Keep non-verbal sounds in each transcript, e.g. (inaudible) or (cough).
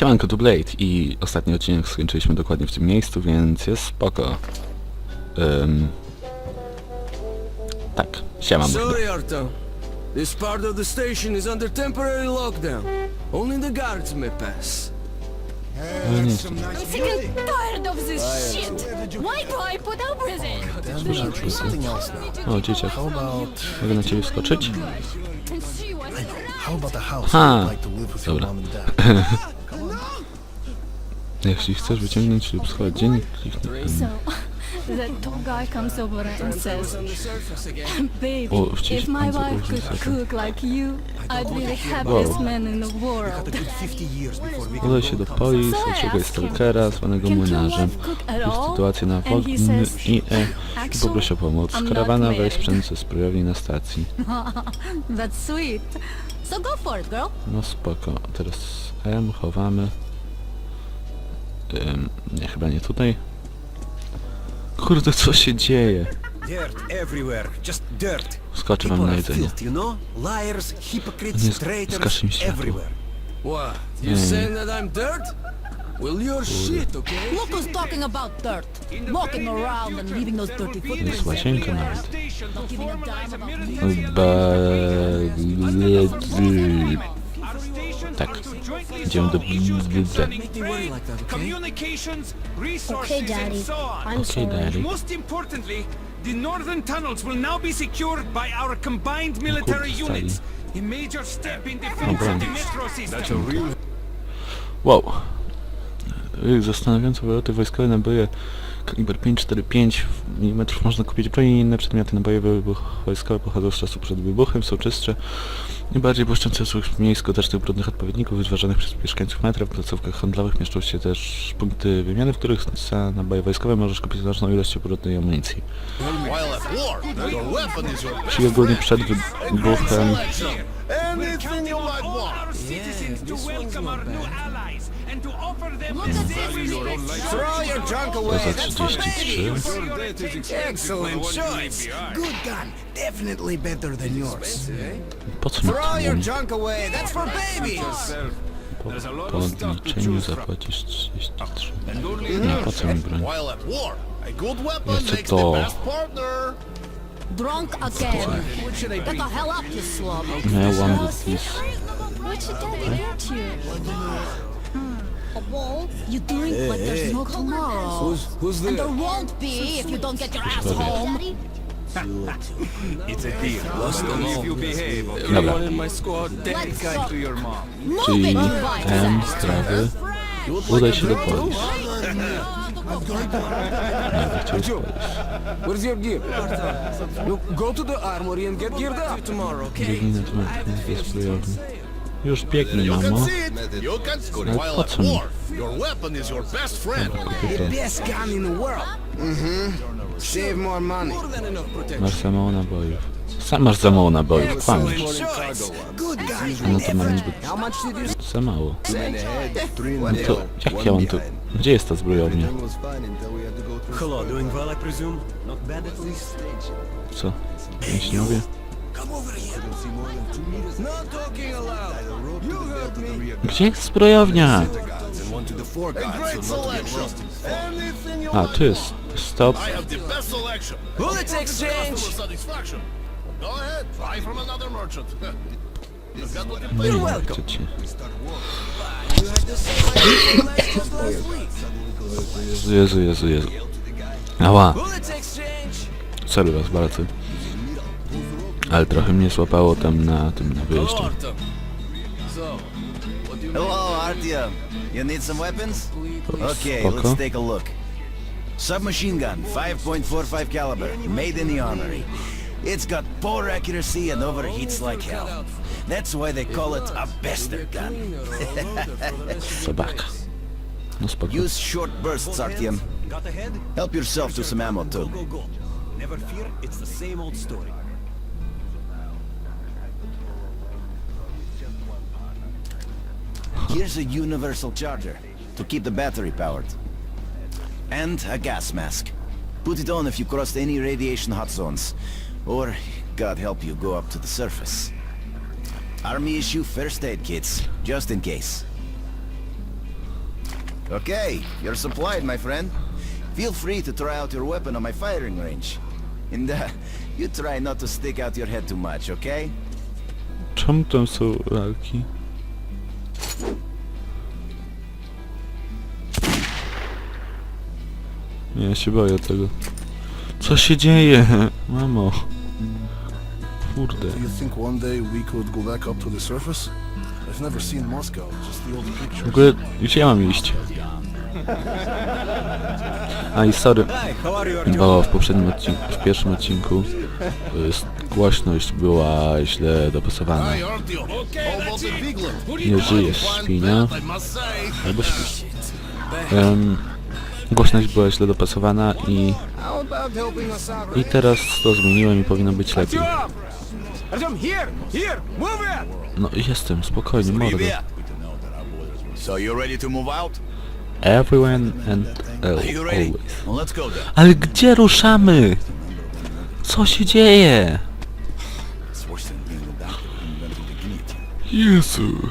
Siemanko, tu Blade i ostatni odcinek skończyliśmy dokładnie w tym miejscu, więc jest spoko. Ym... Tak, siema mordo. Sorry, Arto. This part of the station is under temporary lockdown. Only the guards may pass. Ale nie, I'm sick and tired of this shit! Why do I put up with it? Something else now. O, dzieciak, How about mogę na ciebie wskoczyć? And she was how about a house Ha. you'd like to live with your Dobra. mom and dad? (laughs) Jeśli chcesz wyciągnąć lub schować dziennik, kliknij So, that tall guy comes over and says. Baby, O, wciśnij if my wife could cook like you, I'd be the happiest Wow. man in the world. udaj się do Polis, odszukaj stalkera, zwanego Can your młynarzem. wife cook at Wpisz all? sytuację na And he Wogn says, i E i Actually, poproś o pomoc. I'm not Karawana married. weź sprzęt ze zbrojowni na stacji. (laughs) That's sweet. So go for it, girl. No spoko, teraz M, chowamy. Ym, nie, chyba nie tutaj. Kurde, co się dzieje? Dirt everywhere, just dirt. Skoczę wam na jedzenie. you know? Liars, hypocrites, traitors, everywhere. What? You saying that I'm dirt? Well, you're shit, okay? Look who's talking about dirt. Walking around and leaving those dirty Jest footprints. łazienka nawet. Not giving a damn about me. Ba... Tak. Idziemy do... Make me worry like that, okay? communications, resources, Okay, Daddy. and. I'm Okay, sorry. Daddy. Most importantly, the northern tunnels will now be secured by our combined military units. A major step in defense of the metro system. Wow. Zastanawiające wyloty wojskowe naboje kaliber 5,45 mm można kupić broń inne przedmioty naboje wybuch wojskowe pochodzą z czasu przed wybuchem, są czystsze i bardziej błyszczące z mniej skutecznych brudnych odpowiedników wytwarzanych przez mieszkańców metra. W placówkach handlowych mieszczą się też punkty wymiany, w których za naboje wojskowe możesz kupić znaczną ilość brudnej amunicji. Czyli ogólnie przed wybuchem you to and to offer them Look the at safety this. Throw your junk to away. That's for 33. babies. Excellent choice. Good gun, definitely better than yours. Po co mi Throw your to? junk away. That's for babies. Po, po odliczeniu zapłacisz 33. Nie, po co mi broń? While at war, a good weapon Jeszcze makes to. the best partner. Drunk again. Get the hell up, you slum. No, one with this. What should daddy get you? A wall? You drink like there's no tomorrow. Who's, who's And there? there won't be if you don't get your ass home. (laughs) It's a deal. If you behave, okay? Dobra, Everyone in my squad dead Let's kind. go. To your mom. Move czyli it, you white M sack. sprawy. Udaj się do polis. Nie, chciał Joe, spalić. where's your gear? Look, go to the armory and get geared up. tomorrow, okay? Już can mamo. Ale While po co mi? war, your weapon is your best friend. Kupię to. Best gun in the world. Mm-hmm. Save more money. Masz za mało nabojów. Sam masz za mało nabojów, kłamiesz. No to mam niby za mało. No to jak ja mam tu... Gdzie jest ta zbrojownia? Hello, doing Not talking aloud. You heard me. Gdzie jest zbrojownia? Anything you A, tu jest. Stop. I have the best selection. Bullets exchange. Customer satisfaction. Go ahead, try from another merchant. You've got what you No pay i for. chcecie. Jezu, Jezu, Jezu, Jezu. Ała, Bullets exchange. sorry was bardzo. Ale trochę mnie złapało tam na tym na wyjeździe. Hello, Artyom. You need some weapons? Okay, Spoko. let's take a look. Submachine gun, 5.45 caliber, made in the armory. It's got poor accuracy and overheats like hell. That's why they call it a bastard gun. (laughs) Sobaka. No spoko. Use short bursts, Artyom. Help yourself to some ammo too. Never fear, it's the same old story. Here's a universal charger to keep the battery powered. And a gas mask. Put it on if you crossed any radiation hot zones. Or, God help you, go up to the surface. Army issue first aid kits, just in case. Okay, you're supplied, my friend. Feel free to try out your weapon on my firing range. And uh, you try not to stick out your head too much, okay? Czemu tam są lalki? Nie, ja się boję tego. Co się dzieje? (laughs) Mamo. Kurde. Do you think one day we could go back up to the surface? I've never seen Moscow, just the old W ogóle, gdzie ja mam iść? (laughs) A i sorry, bo w poprzednim odcinku, w pierwszym odcinku y, głośność była źle dopasowana. Nie żyjesz, świnia, albo śpisz. Em, głośność była źle dopasowana i... I teraz to zmieniłem i powinno być lepiej. No jestem, spokojnie, mordo. So you ready to move out? Everyone and Are always. Let's go then. Ale gdzie ruszamy? Co się dzieje? It's worse than being the doctor who invented the guillotine. Jezu.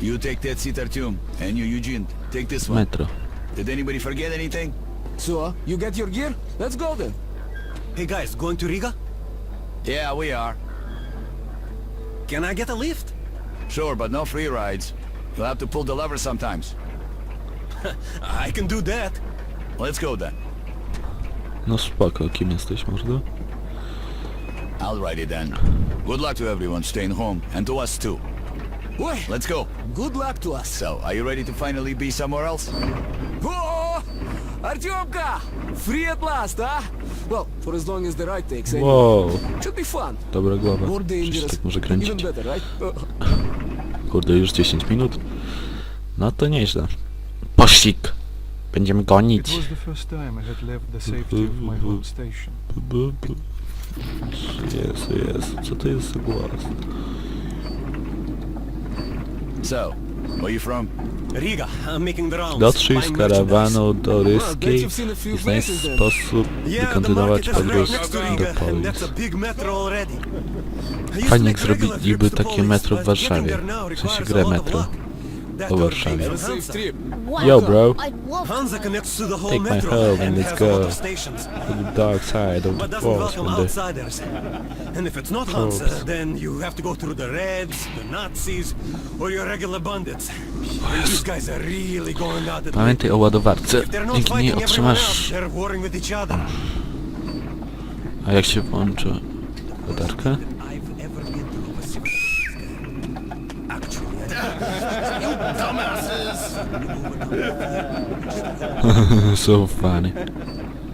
You take that seat, Artyom, and you, Eugene, take this one. Metro. Did anybody forget anything? So, uh, you get your gear? Let's go then. Hey guys, going to Riga? Yeah, we are. Can I get a lift? Sure, but no free rides. You'll have to pull the lever sometimes. I can do that. Let's go then. No spoko, kim jesteś, mordo? I'll ride it then. Good luck to everyone staying home, and to us too. Boy, Let's go. good luck to us. So, are you ready to finally be somewhere else? Oh, Artyomka! Free at last, huh? Well, for as long as the ride takes anyway. Wow, Should be fun. dobra głowa. More Przecież dangerous. tak może Even kręcić. better, right? Kurde, już 10 minut. No to nieźle. Pościg. Będziemy It gonić. was the first time I had left the safety of my home station. Bu, bu. Jezu, Jezu, co to jest za głos? So, where you from? Riga, I'm making the rounds. Dotrzyj z buying karawaną do Ryskiej i znajdź sposób, by kontynuować podróż do to Fajnie, jak zrobiliby takie metro w Warszawie. W sensie grę metro. Luck. That o order Warszawie. came have a from safe Hansa. trip. Yo, bro. I'd love Hansa connects to the whole Take my metro helm and let's go. To the dark side of but the doesn't force welcome when the... outsiders. And if it's not. Hansa, then you have to go through the Reds, the Nazis, or your regular bandits. And these guys are really going out Pamiętaj o ładowarce. Dzięki niej otrzymasz... A jak się włączy latarkę? (laughs) so funny.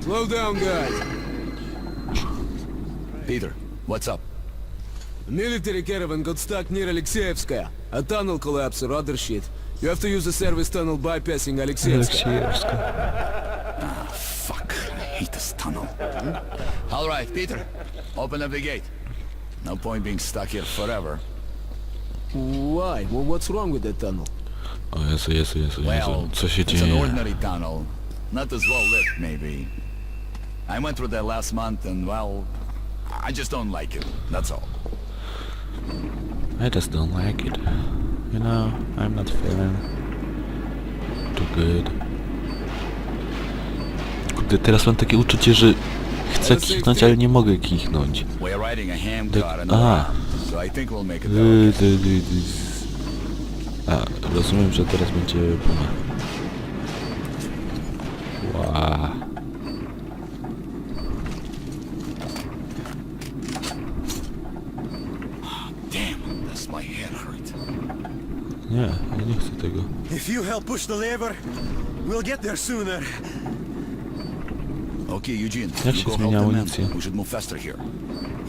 Slow down, guys. Peter, what's up? A military caravan got stuck near Alexeyevskaya. A tunnel collapse or other shit. You have to use the service tunnel bypassing Alexeyevskaya. Ah, Fuck, I hate this tunnel. All right, Peter, open up the gate. No point being stuck here forever. Why? Well, what's wrong with that tunnel? O Jezu, Jezu, Jezu, Well, Jezu. Co się it's an dzieje? ordinary tunnel. Not as well lit, maybe. I went through that last month and, well, I just don't like it. That's all. I just don't like it. You know, I'm not feeling too good. Kurde, teraz mam takie uczucie, że chcę kichnąć, ale nie mogę kichnąć. We're riding a ham The- car and so I think we'll make it. A, rozumiem, że teraz będzie head hurt. Nie, ja nie chcę tego. If you help push the lever, we'll get there sooner. Okay, Eugene, Jak you się go help zmienia the men. amunicję? We should move faster here.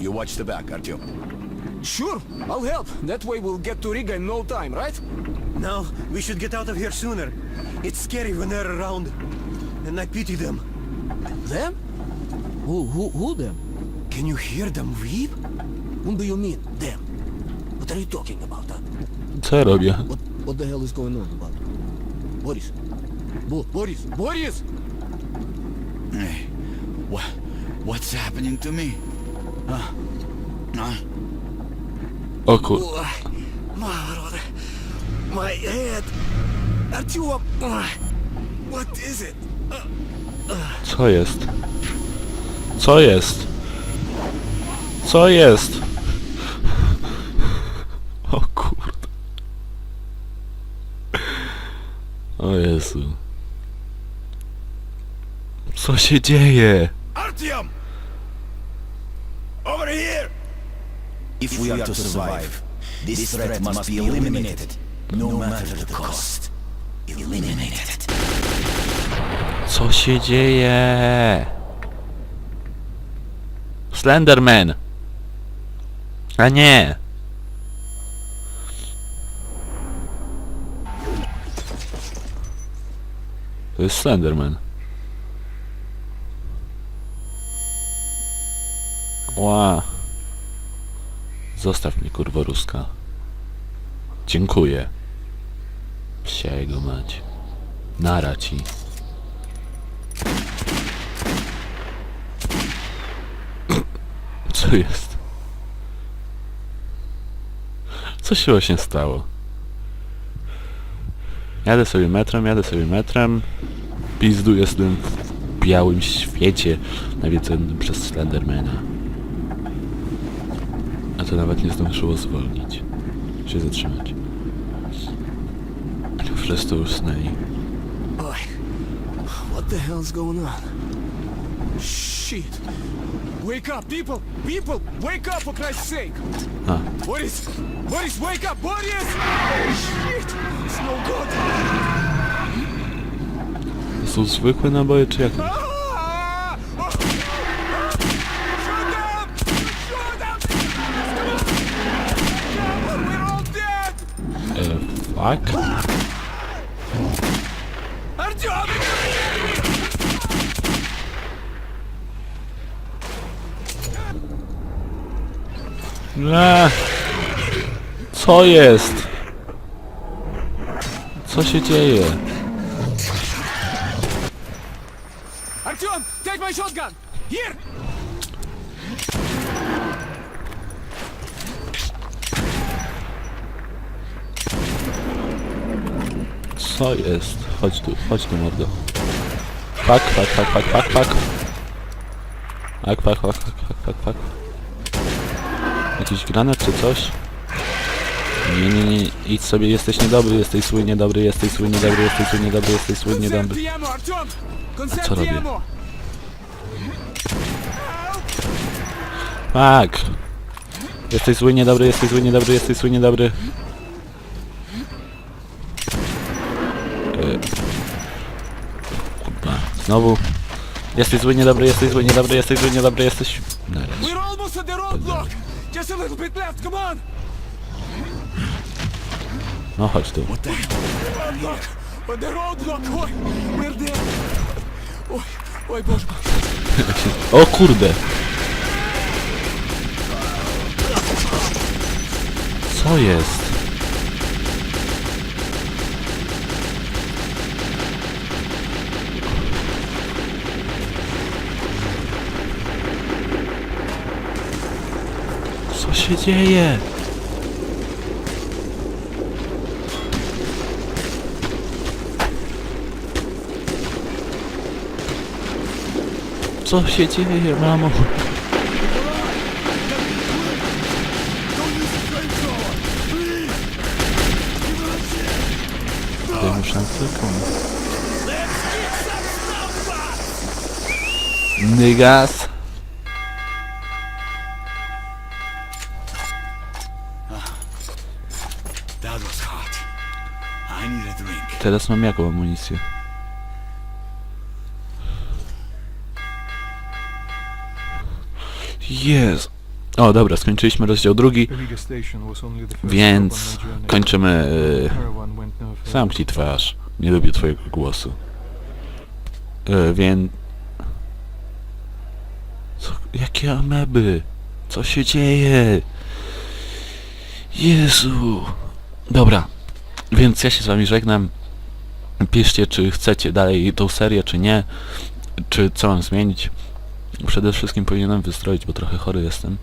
You watch the back, Artyom. Sure, I'll help. That way we'll get to Riga in no time, right? Now, we should get out of here sooner. It's scary when they're around. And I pity them. Them? Who, who, who them? Can you hear them weep? Whom do you mean, them? What are you talking about, huh? Co ja robię? What, what the hell is going on about? Boris? Bo Boris? Boris! Hey, what, what's happening to me? Huh? Huh? O kur... My, my head. Artyom! What is it? Co jest? Co jest? Co jest? O kurde. O Jezu. Co się dzieje? Artyom! Over here! If we are to survive, this threat must be eliminated, no. Co się dzieje? Slenderman! A nie! To jest Slenderman. Ła. Zostaw mnie kurwo ruska. Dziękuję. Psia jego mać. Nara ci. Co jest? Co się właśnie stało? Jadę sobie metrem, jadę sobie metrem. Pizduję z tym w białym świecie nawiedzonym przez Slendermana. A to nawet nie zdążyło zwolnić. Się zatrzymać. Wszyscy usnęli. Oj. What the hell's going on? Shit. Wake up, people! People! Wake up, for Christ's sake! A, Boris! Boris, wake up! Boris! Shit! It's no good! to są zwykłe naboje, czy jak? Ah! Oh! Shoot them! Shoot them! Come on, we're all dead! E, fuck? Nie. Co jest? Co się dzieje? Artyom, take my shotgun! Here! Co jest? Chodź tu, chodź tu mordo. Pak, pak, pak, pak, pak, pak. Pak, pak, pak, pak, pak, pak, pak. Jakiś granat czy coś? Nie, nie, nie, idź sobie, jesteś niedobry, jesteś zły, niedobry, jesteś zły, niedobry, jesteś zły, niedobry, jesteś zły, niedobry. A co robię? Tak. Jesteś zły, niedobry, jesteś zły, niedobry, jesteś zły, niedobry. Kurwa, znowu. Jesteś zły, niedobry, jesteś zły, niedobry, jesteś zły, niedobry, jesteś... Just a little bit left, come on! No chodź tu. What the hell? But the roadblock, oj, we're there. Oj, oj Boże. o kurde. Co jest? Się dzieje? Co się dzieje, mamo? Daj mu szansę, komu? Teraz mam jaką amunicję? Jest. O, dobra, skończyliśmy rozdział drugi, więc kończymy... y, no further. Zamknij twarz. Nie lubię twojego głosu. E, więc... Co, jakie ameby? Co się dzieje? Jezu. Dobra. Więc ja się z wami żegnam. Piszcie, czy chcecie dalej tą serię, czy nie. Czy co mam zmienić. Przede wszystkim powinienem wystroić, bo trochę chory jestem.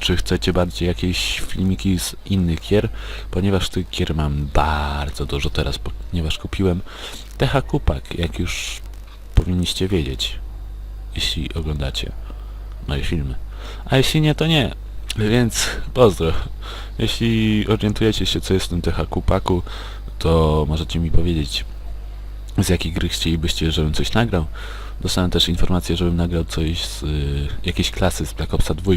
czy chcecie bardziej jakieś filmiki z innych gier, ponieważ tych gier mam bardzo dużo teraz, ponieważ kupiłem TH Kupak, jak już powinniście wiedzieć, jeśli oglądacie moje filmy. A jeśli nie, to nie. Więc pozdro. Jeśli orientujecie się, co jest w tym TH Kupaku, to możecie mi powiedzieć, z jakiej gry chcielibyście, żebym coś nagrał. Dostałem też informację, żebym nagrał coś z y, jakiejś klasy z Black Opsa 2,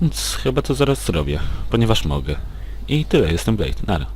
więc chyba to zaraz zrobię, ponieważ mogę. I tyle, jestem Blade. Nara.